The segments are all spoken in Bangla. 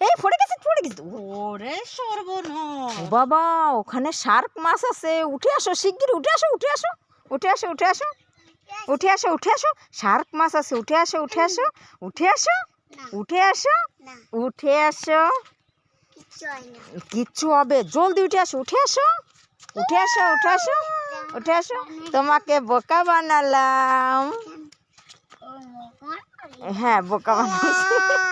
এই পড়ে গেছে পড়ে গেছে ওরে সর্বনাশ বাবা ওখানে শার্ক মাছ আছে উঠে আসো শিগগির উঠে আসো উঠে আসো উঠে আসো উঠে আসো উঠে আসো উঠে আসো শার্ক মাছ আছে উঠে আসো উঠে আসো উঠে আসো উঠে আসো উঠে আসো কিচ্ছু হবে জলদি উঠে আসো উঠে আসো উঠে আসো উঠে আসো উঠে আসো তোমাকে বোকা বানালাম হ্যাঁ বোকা বানালাম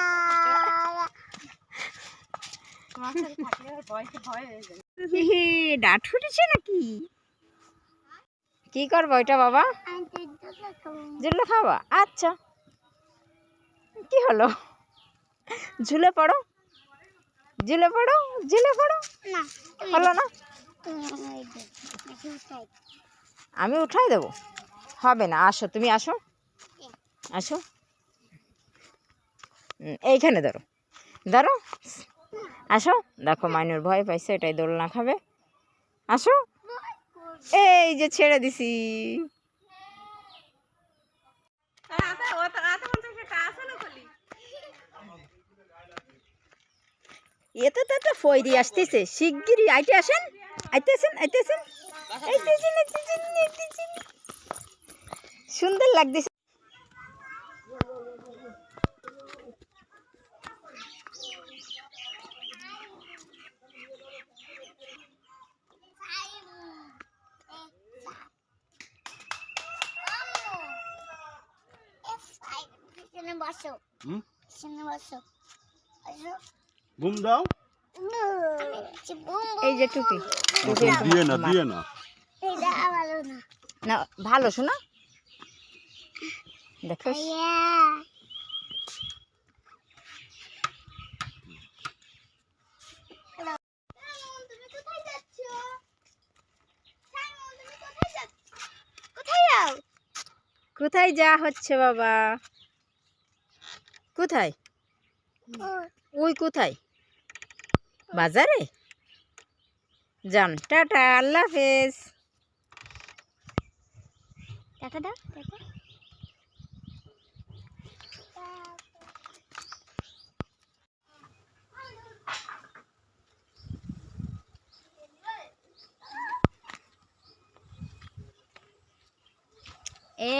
ডাট ফুটেছে নাকি? কি করব ওইটা বাবা? ঝুলে খাওয়া আচ্ছা। কি হলো? ঝুলে পড়ো। ঝুলে পড়ো ঝুলে পড়ো। হলো না। আমি উঠাই দেবো। হবে না আসো তুমি আসো। আসো। এইখানে ধরো। ধরো। আসো। দেখো মাইনুর ভয় পাইছে, এটাই দোলনা খাবে। আসো। এই যে ছেড়ে দিছি। এতে তো একটা ফয়রি আসতেছে। শিগগিরই আইতে আসেন। আইতেছেন আইতেছেন আইতেছেন সুন্দর লাগতেছে। হুম? ঘুম দাও বুম বুম। এই যে টুপি। দিয়ে না দিয়ে না এটা ভালো না না ভালো শোনা। দেখো। কোথায় যাচ্ছ? সাইমন তুমি কোথায় যাচ্ছ কোথায় যাও? কোথায় যা হচ্ছে বাবা? কোথায়? ওই কোথায়? বাজারে? যান টাটা আল্লাহ হাফেজ। টাটা দাও টাটা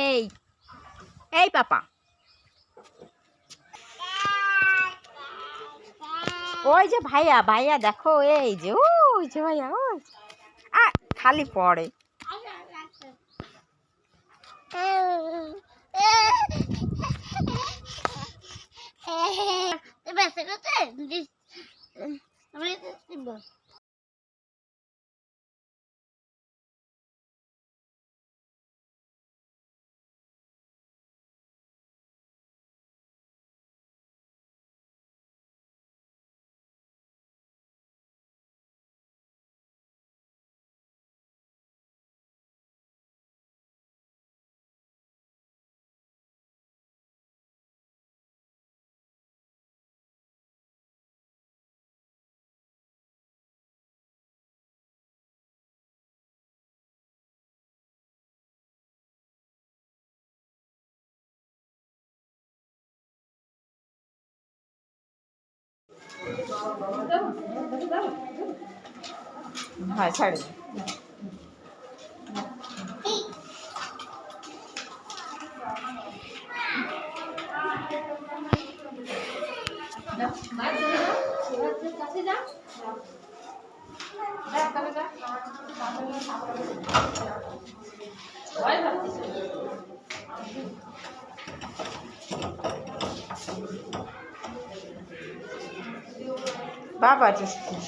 এই এই পাপা। ওই যে ভাইয়া ভাইয়া দেখো এই যে, ওই যে ভাইয়া, ওই আ, খালি পড়ে। এবার সেটাতে হ্যাঁ ছাড়ি। বাবা যে।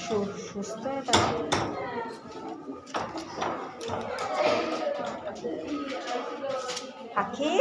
সু- সুস্থ থাকে। পাখি